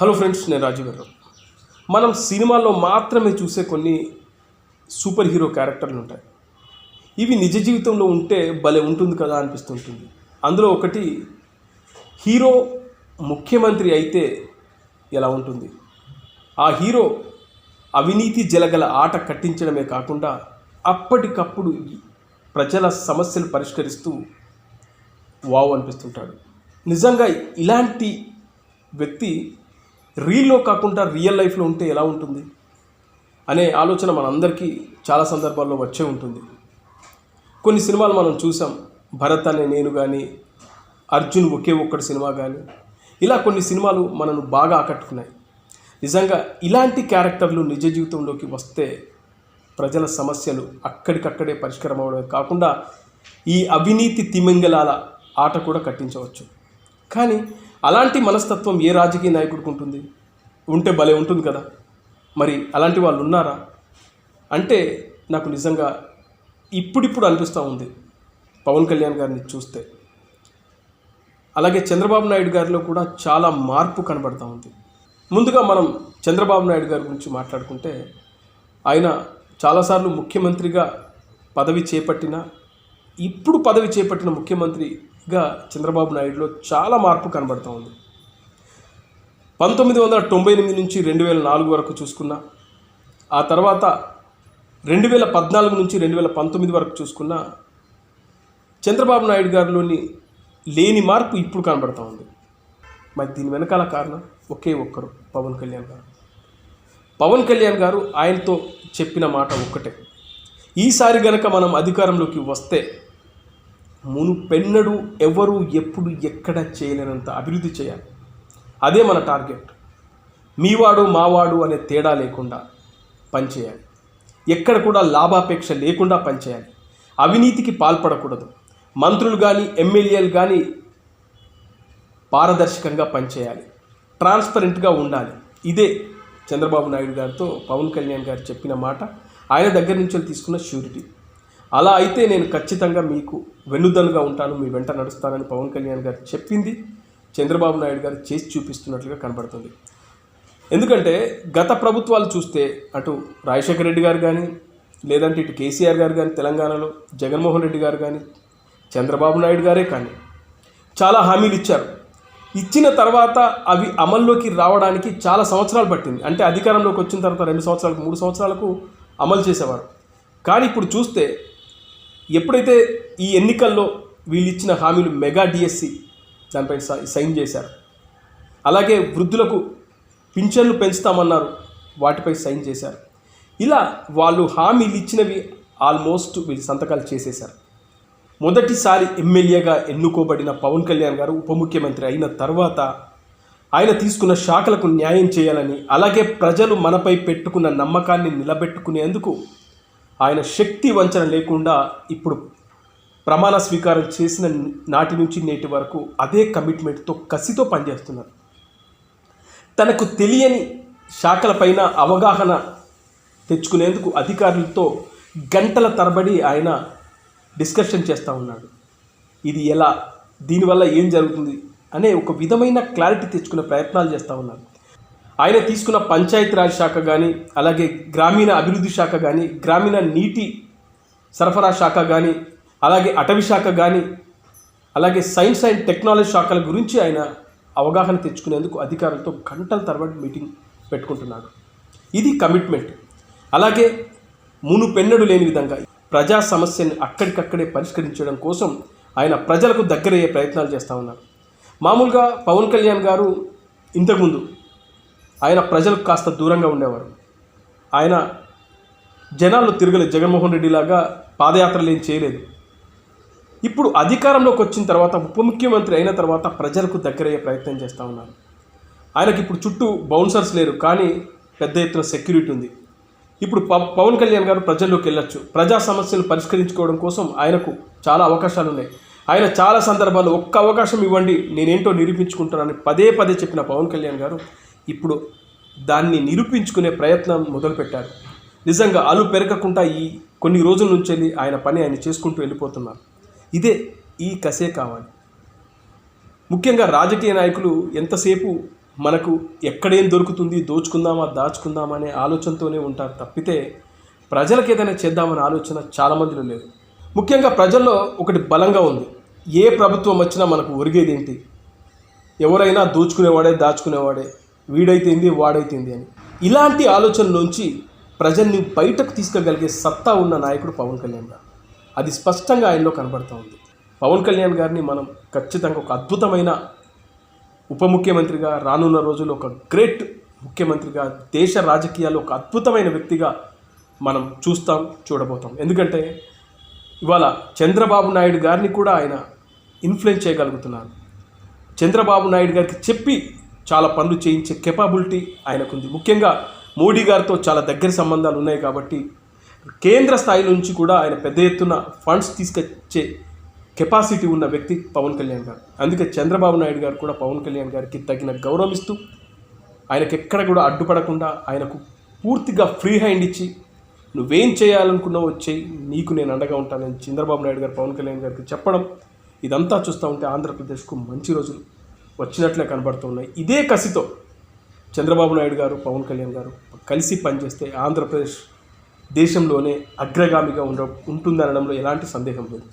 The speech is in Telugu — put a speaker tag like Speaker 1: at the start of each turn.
Speaker 1: హలో ఫ్రెండ్స్ నేను రాజీవ్ గారు. మనం సినిమాల్లో మాత్రమే చూసే కొన్ని సూపర్ హీరో క్యారెక్టర్లు ఉంటాయి. ఇవి నిజ జీవితంలో ఉంటే భలే ఉంటుంది కదా అనిపిస్తుంటుంది. అందులో ఒకటి హీరో ముఖ్యమంత్రి అయితే ఎలా ఉంటుంది? ఆ హీరో అవినీతి జలగల ఆట కట్టించడమే కాకుండా అప్పటికప్పుడు ప్రజల సమస్యలు పరిష్కరిస్తూ వావ్ అనిపిస్తుంటాడు. నిజంగా ఇలాంటి వ్యక్తి రీల్లో కాకుండా రియల్ లైఫ్లో ఉంటే ఎలా ఉంటుంది? అనే ఆలోచన మనందరికీ చాలా సందర్భాల్లో వచ్చే ఉంటుంది. కొన్ని సినిమాలు మనం చూసాం. భరత్ అనే నేను కానీ అర్జున్ ఒకే ఒక్కటి సినిమా కానీ ఇలా కొన్ని సినిమాలు మనను బాగా ఆకట్టుకున్నాయి. నిజంగా ఇలాంటి క్యారెక్టర్లు నిజ జీవితంలోకి వస్తే ప్రజల సమస్యలు అక్కడికక్కడే పరిష్కారం అవడమే కాకుండా ఈ అవినీతి తిమింగలాల ఆట కూడా కట్టించవచ్చు. కానీ అలాంటి మనస్తత్వం ఏ రాజకీయ నాయకుడికి ఉంటుంది? ఉంటే భలే ఉంటుంది కదా. మరి అలాంటి వాళ్ళు ఉన్నారా? అంటే నాకు నిజంగా ఇప్పుడిప్పుడు అనిపిస్తూ ఉంది పవన్ కళ్యాణ్ గారిని చూస్తే. అలాగే చంద్రబాబు నాయుడు గారిలో కూడా చాలా మార్పు కనబడుతూ ఉంది. ముందుగా మనం చంద్రబాబు నాయుడు గారి గురించి మాట్లాడుకుంటే ఆయన చాలాసార్లు ముఖ్యమంత్రిగా పదవి చేపట్టిన ఇప్పుడు పదవి చేపట్టిన ముఖ్యమంత్రి గా చంద్రబాబు నాయుడులో చాలా మార్పు కనబడుతూ ఉంది. పంతొమ్మిది వందల తొంభై ఎనిమిది నుంచి రెండు వేల నాలుగు వరకు చూసుకున్నా ఆ తర్వాత రెండు వేల పద్నాలుగు నుంచి రెండు వేల పంతొమ్మిది వరకు చూసుకున్నా చంద్రబాబు నాయుడు గారిలోని లేని మార్పు ఇప్పుడు కనబడుతూ ఉంది. మరి దీని వెనకాల కారణం ఒకే ఒక్కరు పవన్ కళ్యాణ్ గారు. పవన్ కళ్యాణ్ గారు ఆయనతో చెప్పిన మాట ఒక్కటే. ఈసారి గనక మనం అధికారంలోకి వస్తే మునుపెన్నడు ఎవరు ఎప్పుడు ఎక్కడ చేయలేనంత అభివృద్ధి చేయాలి. అదే మన టార్గెట్. మీవాడు మావాడు అనే తేడా లేకుండా పనిచేయాలి. ఎక్కడ కూడా లాభాపేక్ష లేకుండా పనిచేయాలి. అవినీతికి పాల్పడకూడదు. మంత్రులు కానీ ఎమ్మెల్యేలు కానీ పారదర్శకంగా పనిచేయాలి. ట్రాన్స్పరెంట్గా ఉండాలి. ఇదే చంద్రబాబు నాయుడు గారితో పవన్ కళ్యాణ్ గారు చెప్పిన మాట. ఆయన దగ్గర నుంచి తీసుకున్న షూరిటీ. అలా అయితే నేను ఖచ్చితంగా మీకు వెన్నుదన్నుగా ఉంటాను మీ వెంట నడుస్తానని పవన్ కళ్యాణ్ గారు చెప్పింది. చంద్రబాబు నాయుడు గారు చేసి చూపిస్తున్నట్లుగా కనబడుతుంది. ఎందుకంటే గత ప్రభుత్వాలు చూస్తే అటు రాజశేఖర రెడ్డి గారు కానీ లేదంటే ఇటు కేసీఆర్ గారు కానీ తెలంగాణలో జగన్మోహన్ రెడ్డి గారు కానీ చంద్రబాబు నాయుడు గారే కానీ చాలా హామీలు ఇచ్చారు. ఇచ్చిన తర్వాత అవి అమల్లోకి రావడానికి చాలా సంవత్సరాలు పట్టింది. అంటే అధికారంలోకి వచ్చిన తర్వాత రెండు సంవత్సరాలకు మూడు సంవత్సరాలకు అమలు చేసేవారు. కానీ ఇప్పుడు చూస్తే ఎప్పుడైతే ఈ ఎన్నికల్లో వీళ్ళు ఇచ్చిన హామీలు మెగా డిఎస్సి దానిపై సైన్ చేశారు. అలాగే వృద్ధులకు పింఛన్లు పెంచుతామన్నారు. వాటిపై సైన్ చేశారు. ఇలా వాళ్ళు హామీలు ఇచ్చినవి ఆల్మోస్ట్ వీళ్ళు సంతకాలు చేసేశారు. మొదటిసారి ఎమ్మెల్యేగా ఎన్నుకోబడిన పవన్ కళ్యాణ్ గారు ఉప ముఖ్యమంత్రి అయిన తర్వాత ఆయన తీసుకున్న శాఖలకు న్యాయం చేయాలని అలాగే ప్రజలు మనపై పెట్టుకున్న నమ్మకాన్ని నిలబెట్టుకునేందుకు ఆయన శక్తి వంచన లేకుండా ఇప్పుడు ప్రమాణ స్వీకారం చేసిన నాటి నుంచి నేటి వరకు అదే కమిట్మెంట్తో కసితో పనిచేస్తున్నారు. తనకు తెలియని శాఖలపైన అవగాహన తెచ్చుకునేందుకు అధికారులతో గంటల తరబడి ఆయన డిస్కషన్ చేస్తూ ఉన్నాడు. ఇది ఎలా? దీనివల్ల ఏం జరుగుతుంది? అనే ఒక విధమైన క్లారిటీ తెచ్చుకునే ప్రయత్నాలు చేస్తూ ఉన్నారు. ఆయన తీసుకున్న పంచాయతీరాజ్ శాఖ కానీ అలాగే గ్రామీణ అభివృద్ధి శాఖ కానీ గ్రామీణ నీటి సరఫరా శాఖ కానీ అలాగే అటవీ శాఖ కానీ అలాగే సైన్స్ అండ్ టెక్నాలజీ శాఖల గురించి ఆయన అవగాహన తెచ్చుకునేందుకు అధికారులతో గంటల తర్వాత మీటింగ్ పెట్టుకుంటున్నాడు. ఇది కమిట్మెంట్. అలాగే మునుపెన్నడు లేని విధంగా ప్రజా సమస్యని అక్కడికక్కడే పరిష్కరించడం కోసం ఆయన ప్రజలకు దగ్గరయ్యే ప్రయత్నాలు చేస్తూ ఉన్నారు. మామూలుగా పవన్ కళ్యాణ్ గారు ఇంతకుముందు ఆయన ప్రజలకు కాస్త దూరంగా ఉండేవారు. ఆయన జనాల్లో తిరగలేదు. జగన్మోహన్ రెడ్డి లాగా పాదయాత్రలు ఏం చేయలేదు. ఇప్పుడు అధికారంలోకి వచ్చిన తర్వాత ఉప ముఖ్యమంత్రి అయిన తర్వాత ప్రజలకు దగ్గరయ్యే ప్రయత్నం చేస్తూ ఉన్నారు. ఆయనకి ఇప్పుడు చుట్టూ బౌన్సర్స్ లేరు కానీ పెద్ద ఎత్తున సెక్యూరిటీ ఉంది. ఇప్పుడు ప- పవన్ కళ్యాణ్ గారు ప్రజల్లోకి వెళ్ళొచ్చు. ప్రజా సమస్యలు పరిష్కరించుకోవడం కోసం ఆయనకు చాలా అవకాశాలు ఉన్నాయి. ఆయన చాలా సందర్భాల్లో ఒక్క అవకాశం ఇవ్వండి నేనేంటో నిరూపించుకుంటానని పదే పదే చెప్పిన పవన్ కళ్యాణ్ గారు ఇప్పుడు దాన్ని నిరూపించుకునే ప్రయత్నం మొదలుపెట్టారు. నిజంగా అలు పెరగకుండా ఈ కొన్ని రోజుల నుంచి వెళ్ళి ఆయన పని ఆయన చేసుకుంటూ వెళ్ళిపోతున్నారు. ఇదే ఈ కసే కావాలి. ముఖ్యంగా రాజకీయ నాయకులు ఎంతసేపు మనకు ఎక్కడేం దొరుకుతుంది దోచుకుందామా దాచుకుందామా అనే ఆలోచనతోనే ఉంటారు తప్పితే ప్రజలకు ఏదైనా చేద్దామనే ఆలోచన చాలామందిలో లేదు. ముఖ్యంగా ప్రజల్లో ఒకటి బలంగా ఉంది. ఏ ప్రభుత్వం వచ్చినా మనకు ఒరిగేది ఏంటి ఎవరైనా దోచుకునేవాడే దాచుకునేవాడే. వీడైతేంది వాడైతేంది అని. ఇలాంటి ఆలోచనలోంచి ప్రజల్ని బయటకు తీసుకోగలిగే సత్తా ఉన్న నాయకుడు పవన్ కళ్యాణ్ గారు. అది స్పష్టంగా ఆయనలో కనబడుతూ ఉంది. పవన్ కళ్యాణ్ గారిని మనం ఖచ్చితంగా ఒక అద్భుతమైన ఉప ముఖ్యమంత్రిగా రానున్న రోజుల్లో ఒక గ్రేట్ ముఖ్యమంత్రిగా దేశ రాజకీయాల్లో ఒక అద్భుతమైన వ్యక్తిగా మనం చూస్తాం చూడబోతాం. ఎందుకంటే ఇవాళ చంద్రబాబు నాయుడు గారిని కూడా ఆయన ఇన్ఫ్లుయెన్స్ చేయగలుగుతున్నారు. చంద్రబాబు నాయుడు గారికి చెప్పి చాలా పనులు చేయించే కెపాబిలిటీ ఆయనకుంది. ముఖ్యంగా మోడీ గారితో చాలా దగ్గర సంబంధాలు ఉన్నాయి కాబట్టి కేంద్ర స్థాయి నుంచి కూడా ఆయన పెద్ద ఎత్తున ఫండ్స్ తీసుకొచ్చే కెపాసిటీ ఉన్న వ్యక్తి పవన్ కళ్యాణ్ గారు. అందుకే చంద్రబాబు నాయుడు గారు కూడా పవన్ కళ్యాణ్ గారికి తగిన గౌరవం ఇస్తూ ఆయనకు ఎక్కడ కూడా అడ్డుపడకుండా ఆయనకు పూర్తిగా ఫ్రీ హ్యాండ్ ఇచ్చి నువ్వేం చేయాలనుకున్నావు వచ్చేయి నీకు నేను అండగా ఉంటానని చంద్రబాబు నాయుడు గారు పవన్ కళ్యాణ్ గారికి చెప్పడం ఇదంతా చూస్తూ ఉంటే ఆంధ్రప్రదేశ్కు మంచి రోజులు. వచ్చినట్లే కనబడుతున్నాయి. ఇదే కసితో చంద్రబాబు నాయుడు గారు పవన్ కళ్యాణ్ గారు కలిసి పనిచేస్తే ఆంధ్రప్రదేశ్ దేశంలోనే అగ్రగామిగా ఉండ ఉంటుందనడంలో ఎలాంటి సందేహం లేదు.